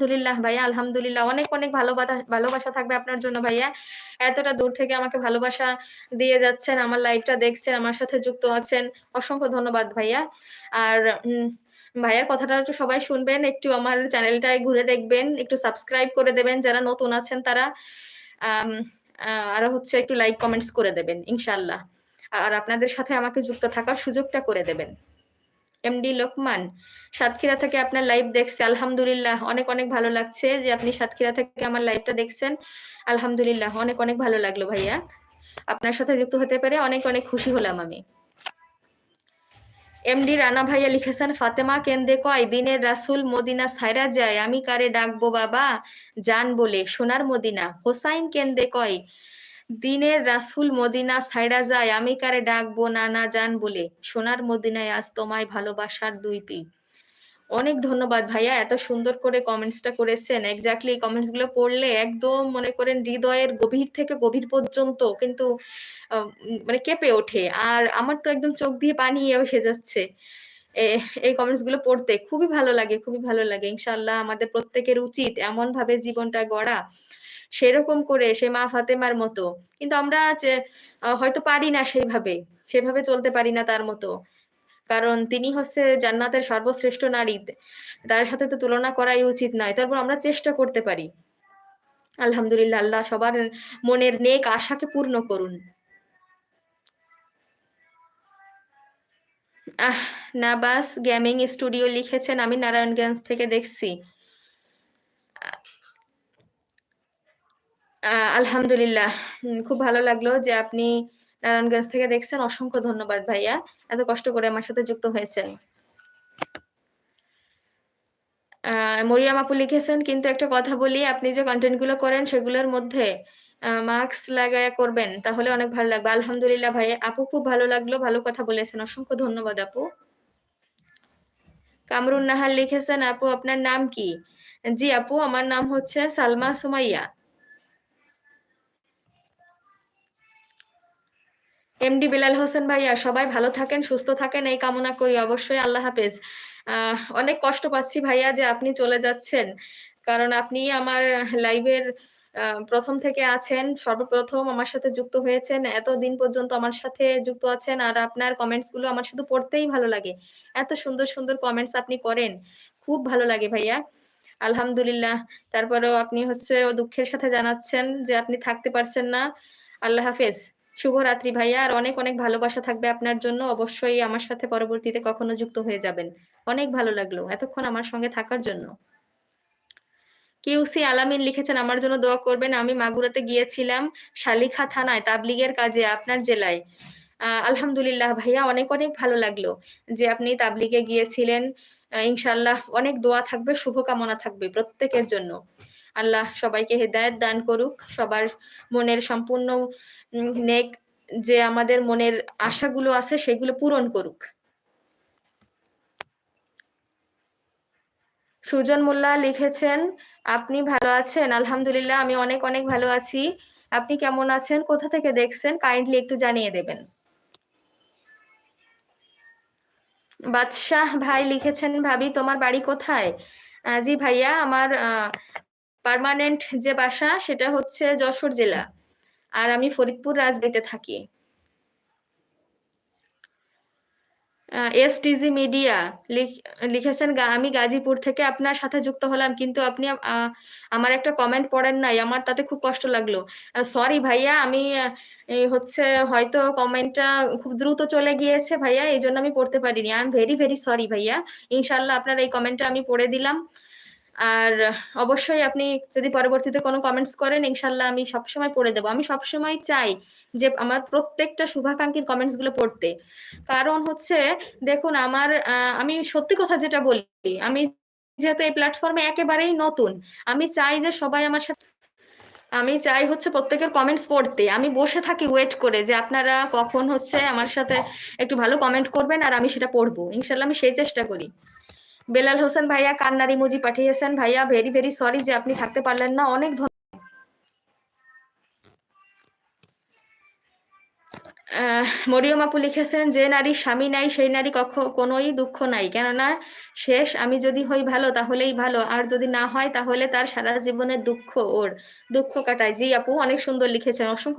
আলহামদুলিল্লাহ ভাইয়া, আলহামদুলিল্লাহ। অনেক অনেক ভালোবাসা ভালোবাসা থাকবে আপনার জন্য ভাইয়া। এতটা দূর থেকে আমাকে ভালোবাসা দিয়ে যাচ্ছেন, আমার লাইভটা দেখছেন, আমার সাথে যুক্ত আছেন। অসংখ্য ধন্যবাদ ভাইয়া। আর ভাইয়ার কথাটা একটু সবাই শুনবেন, একটু আমার চ্যানেলটায় ঘুরে দেখবেন, একটু সাবস্ক্রাইব করে দেবেন, যারা নতুন আছেন তারা। আর হচ্ছে একটু লাইক কমেন্টস করে দেবেন ইনশাল্লাহ আর আপনাদের সাথে আমাকে যুক্ত থাকার সুযোগটা করে দেবেন। এমডি লোকমান সাতক্ষীরা থেকে আপনার লাইভ দেখছে। আলহামদুলিল্লাহ, অনেক অনেক ভালো লাগছে যে আপনি সাতক্ষীরা থেকে আমার লাইভটা দেখছেন। আলহামদুলিল্লাহ, অনেক অনেক ভালো লাগল ভাইয়া। আপনার সাথে যুক্ত হতে পেরে অনেক অনেক খুশি হলাম আমি। এমডি রানা ভাইয়া লিখেছেন, ফাতেমা কেন্দে কয় দিনের রাসুল মদিনা সাইরা যায়? আমি কারে ডাকবো বাবা? জান বলে, সোনার মদিনা। হোসাইন কেন্দে কয় দিনের রাসুল মদিনা সাইরা যায়, আমি কারে ডাকবো নানা যান বলে। সোনার মদিনায় আজ তোমায় ভালোবাসার দুই পি অনেক ধন্যবাদ ভাইয়া, এত সুন্দর করে কমেন্টসটা করেছেন। এক্স্যাক্টলি কমেন্টসগুলো পড়লে একদম মনে করেন হৃদয়ের গভীর থেকে গভীর পর্যন্ত কিন্তু মানে কেঁপে ওঠে। আর আমার তো একদম চোখ দিয়ে পানি এসে যাচ্ছে এই কমেন্টসগুলো পড়তে। খুবই ভালো লাগে, খুবই ভালো লাগে। ইনশাল্লাহ আমাদের প্রত্যেকের উচিত এমন ভাবে জীবনটা গড়া। সেরকম করে, সে মা ফাতেমার মতো। কিন্তু আমরা হয়তো পারি না সেইভাবে, সেভাবে চলতে পারি না তার মতো। কারণ তিনি হচ্ছে জান্নাতের সর্বশ্রেষ্ঠ নারী। তার সাথে তো তুলনা করাই উচিত নয়। তারপর আমরা চেষ্টা করতে পারি। আলহামদুলিল্লাহ, আল্লাহ সবার মনের নেক আশাকে পূর্ণ করুন। আহ, নাবাস গেমিং স্টুডিও লিখেছেন, আমি নারায়ণগঞ্জ থেকে দেখছি। আলহামদুলিল্লাহ। খুব ভালো লাগল যে আপনি নারায়ণগঞ্জ থেকে দেখছেন। অসংখ্য ধন্যবাদ ভাইয়া। এত কষ্ট করে আমার সাথে যুক্ত হয়েছেন। মরিয়াম আপু লিখেছেন, কিন্তু একটা কথা বলি, আপনি যে কন্টেন্টগুলো করেন সেগুলোর মধ্যে মাস্ক লাগায়া করবেন, তাহলে অনেক ভালো লাগবে। আলহামদুলিল্লাহ ভাই আপু খুব ভালো লাগল, ভালো কথা বলেছেন। অসংখ্য ধন্যবাদ আপু। কামরুন নাহার লিখেছেন, আপু, আপনার নাম কি? জি আপু, আমার নাম হচ্ছে সালমা সুমাইয়া। এমডি বিলাল হোসেন ভাইয়া, সবাই ভালো থাকেন, সুস্থ থাকেন, এই কামনা করি, অবশ্যই আল্লাহ হাফেজ। অনেক কষ্ট পাচ্ছি ভাইয়া যে আপনি চলে যাচ্ছেন, কারণ আপনি আমার লাইভের প্রথম থেকে আছেন, সর্বপ্রথম আমার সাথে যুক্ত হয়েছেন, এত দিন পর্যন্ত আমার সাথে যুক্ত আছেন, আর আপনার কমেন্টসগুলো আমার শুধু পড়তেই ভালো লাগে। এত সুন্দর সুন্দর কমেন্টস আপনি করেন, খুব ভালো লাগে ভাইয়া। আলহামদুলিল্লাহ, তারপরেও আপনি হচ্ছে ও দুঃখের সাথে জানাচ্ছেন যে আপনি থাকতে পারছেন না। আল্লাহ হাফেজ। শুভরাত্রি ভাইয়া। আর অনেক অনেক ভালোবাসা থাকবে আপনার জন্য। অবশ্যই আমার সাথে পরবর্তীতে কখনো যুক্ত হয়ে যাবেন। অনেক ভালো লাগল এতক্ষণ আমার সঙ্গে থাকার জন্য। কিউসি আলামিন লিখেছেন, আমার জন্য দোয়া করবেন। আমি মাগুরাতে গিয়েছিলাম শালিখা থানায়, তাবলিগের কাজে আপনার জেলায়। আলহামদুলিল্লাহ ভাইয়া, অনেক অনেক ভালো লাগল যে আপনি তাবলিগে গিয়েছিলেন। ইনশাল্লাহ অনেক দোয়া থাকবে, শুভকামনা থাকবে প্রত্যেকের জন্য। আল্লাহ সবাইকে হেদায়েত দান করুক। সবার মনের সম্পূর্ণ নেক যে আমাদের মনের আশাগুলো আছে সেগুলো পূরণ করুক। সুজন মোল্লা লিখেছেন, আপনি ভালো আছেন? আলহামদুলিল্লাহ, আমি অনেক অনেক ভালো আছি। আপনি কেমন আছেন? কোথা থেকে দেখছেন? কাইন্ডলি একটু জানিয়ে দেবেন। বাদশাহ ভাই লিখেছেন, ভাবি, তোমার বাড়ি কোথায়? জি ভাইয়া, আমার পার্মানেন্ট যে বাসা, সেটা হচ্ছে যশোর জেলা। আর আমি ফরিদপুর রাজবাড়িতে থাকি। এসটিজি মিডিয়া লিখেছেন আমি গাজীপুর থেকে। আপনার সাথে যুক্ত হলাম, কিন্তু আপনি আমার একটা কমেন্ট পড়েন নাই। আমার তাতে খুব কষ্ট লাগল। সরি ভাইয়া, আমি হচ্ছে হয়তো কমেন্টটা খুব দ্রুত চলে গিয়েছে ভাইয়া, এই জন্য আমি পড়তে পারিনি। I am very very sorry ভাইয়া। ইনশাল্লাহ আপনার এই কমেন্টটা আমি পড়ে দিলাম। আর অবশ্যই আপনি যদি পরবর্তীতে কোনো কমেন্টস করেন, ইনশাল্লাহ আমি সবসময় পড়ে দেবো। আমি সবসময় চাই যে আমার প্রত্যেকটা শুভাকাঙ্ক্ষীর কমেন্টসগুলো পড়তে। কারণ হচ্ছে, দেখুন আমার আমি সত্যি কথা যেটা বলি, আমি যেহেতু এই প্ল্যাটফর্মে একেবারেই নতুন, আমি চাই যে সবাই আমার সাথে, আমি চাই হচ্ছে প্রত্যেকের কমেন্টস পড়তে। আমি বসে থাকি ওয়েট করে যে আপনারা কখন হচ্ছে আমার সাথে একটু ভালো কমেন্ট করবেন আর আমি সেটা পড়ব। ইনশাল্লাহ আমি সেই চেষ্টা করি। বেলাল হোসেন ভাইয়া কান্নার ইমোজি পাঠিয়েছেন। ভাইয়া ভেরি ভেরি সরি যে আপনি থাকতে পারলেন না। অনেক মরিয়ম আপু লিখেছেন, যে নারী স্বামী নাই, সেই নারী কখ কোনোই দুঃখ নাই। কেননা, শেষ আমি যদি হই ভালো, তাহলেই ভালো। আর যদি না হয়, তাহলে তার সারা জীবনের দুঃখ ওর। দুঃখ কাটায়। জি আপু, অনেক সুন্দর লিখেছেন। অসংখ্য